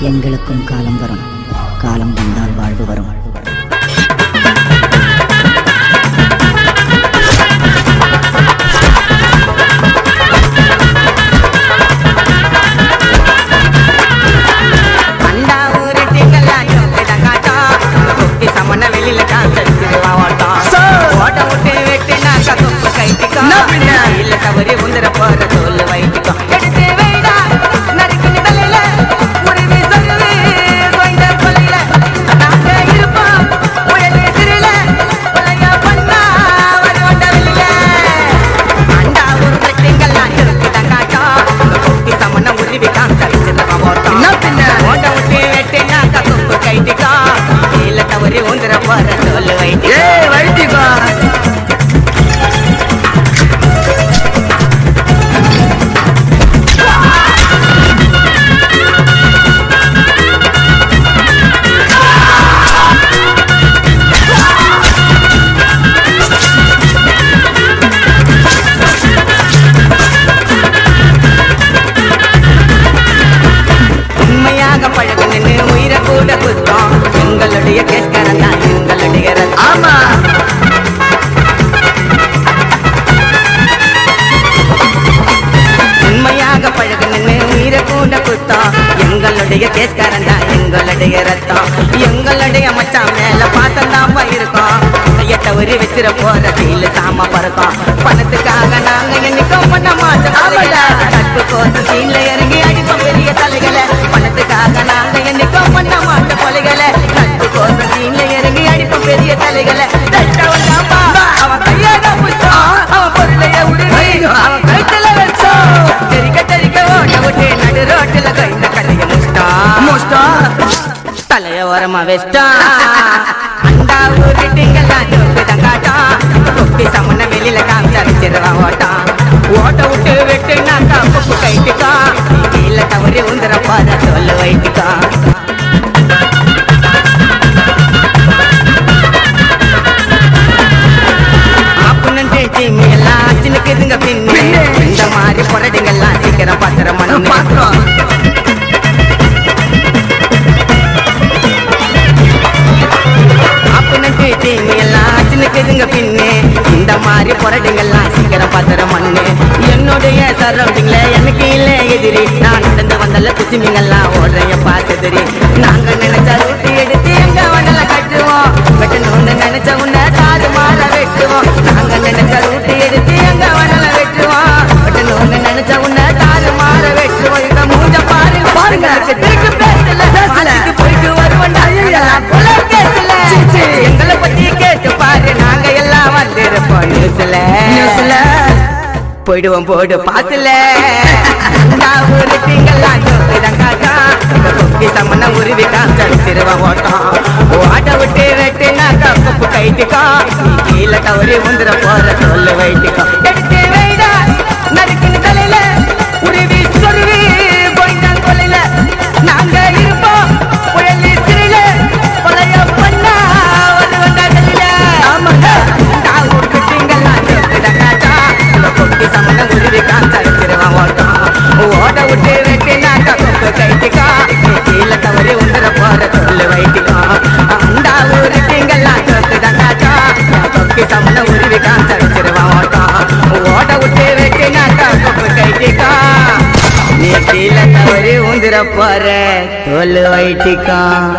எங்களுக்கும் காலம் வரும். காலம் வந்தால் வாழ்வு வரும். வாழ்வு எங்களுடைய ரத்தம் எங்களுடைய மச்சான் மேல பாசம் தான் இருக்கும். கையை தவறி வச்சிட போற தீல சாம பறக்கும். ஓரமா வெஸ்டா. அண்டா ஊருட்டுங்கெல்லாம் ஜோக்கு தான் காட்டான் கொப்பி சம்மன வெளியில காமிச்சாரிச்சிருவான் ஓட்டான் ஓட்ட. விட்டு வெட்டுனாக்கா கொப்பு கைட்டுக்கா கீழே தவறி உந்துறப்பாத சொல்ல வைத்துக்கா சின்ன பின்னு. இந்த மாதிரி புரடுங்கெல்லாம் சீக்கிரம் பத்திரம் பண்ண மாத்திரம் போயிடுவோம் போடு பாத்துல நான் ஒரு திங்கெல்லாம் ஜோக்கிதான் காட்டா கொக்கி உருவி காசல் ஓட்டம். ஓட்ட விட்டு வெட்டுனா கப்பு கைட்டுக்கா கீழே கவரி முந்திர போற சொல்லு வைட்டுக்கா. பர தொல்லை வைட்டிக்கான்